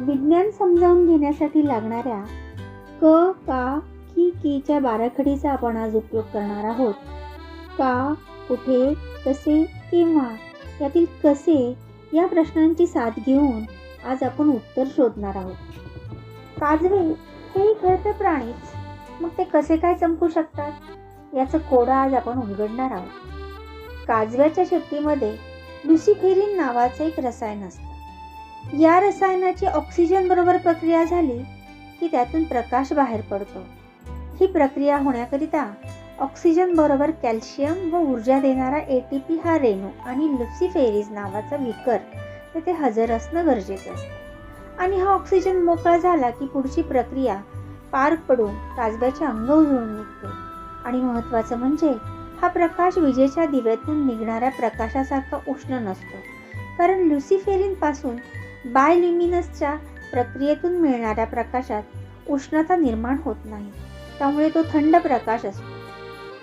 विज्ञान समजावून घेण्यासाठी लागणाऱ्या क का की कीच्या बाराखडीचा आपण आज उपयोग करणार आहोत. का कुठे कसे केव्हा यातील कसे या प्रश्नांची साथ घेऊन आज आपण उत्तर शोधणार आहोत. काजवे हे खरं प्राणीच मग ते कसे काय चमकू शकतात? याचं कोडं आज आपण उलगडणार आहोत. काजव्याच्या शेपटीमध्ये लुसिफेरिन नावाचं एक रसायन असतं. या रसायनाची ऑक्सिजन बरोबर प्रक्रिया झाली की त्यातून प्रकाश बाहेर पडतो. ही प्रक्रिया होण्याकरिता ऑक्सिजन बरोबर कॅल्शियम व ऊर्जा देणारा ए टी पी हा रेणू आणि लुसिफेरीज नावाचा विकर तेथे हजर असणं गरजेचं असतं. आणि हा ऑक्सिजन मोकळा झाला की पुढची प्रक्रिया पार पडून काजब्याचे अंग उजळून निघते. आणि महत्त्वाचं म्हणजे हा प्रकाश विजेच्या दिव्यातून निघणाऱ्या प्रकाशासारखा उष्ण नसतो. कारण लुसिफेरिनपासून बायल्युमिनसच्या प्रक्रियेतून मिळणाऱ्या प्रकाशात उष्णता निर्माण होत नाही. त्यामुळे तो थंड प्रकाश असतो.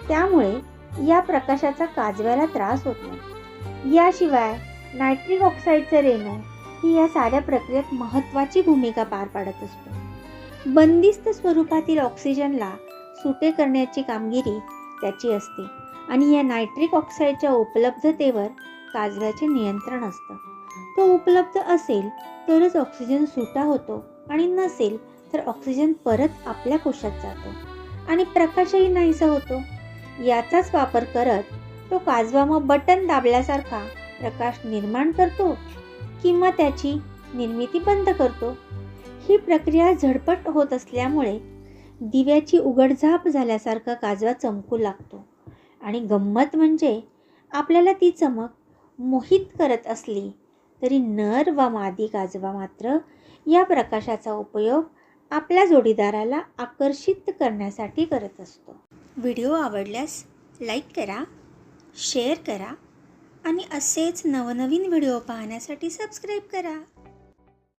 त्यामुळे या प्रकाशाचा काजव्याला त्रास होत नाही. याशिवाय नायट्रिक ऑक्साईडचे रेणू ही या साऱ्या प्रक्रियेत महत्त्वाची भूमिका पार पाडत असतो. बंदिस्त स्वरूपातील ऑक्सिजनला सुटे करण्याची कामगिरी त्याची असते आणि या नायट्रिक ऑक्साईडच्या उपलब्धतेवर काजव्याचे नियंत्रण असतं. तो उपलब्ध असेल तरच ऑक्सिजन सुटा होतो. आणि नसेल तर ऑक्सिजन परत आपल्या कोशात जातो. आणि प्रकाशही नाहीसा होतो. याचाच वापर करत तो काजवा मग बटन दाबल्यासारखा प्रकाश निर्माण करतो किंवा त्याची निर्मिती बंद करतो. ही प्रक्रिया झडपट होत असल्यामुळे दिव्याची उघडझाप झाल्यासारखा काजवा चमकू लागतो. आणि गंमत म्हणजे आपल्याला ती चमक मोहित करत असली तरी नर व मादी गाजवा मात्र या प्रकाशाचा उपयोग आपल्या जोडीदाराला आकर्षित करण्यासाठी करत असतो. व्हिडिओ आवडल्यास लाईक करा शेअर करा आणि असेच नवनवीन व्हिडिओ पाहण्यासाठी सबस्क्राईब करा.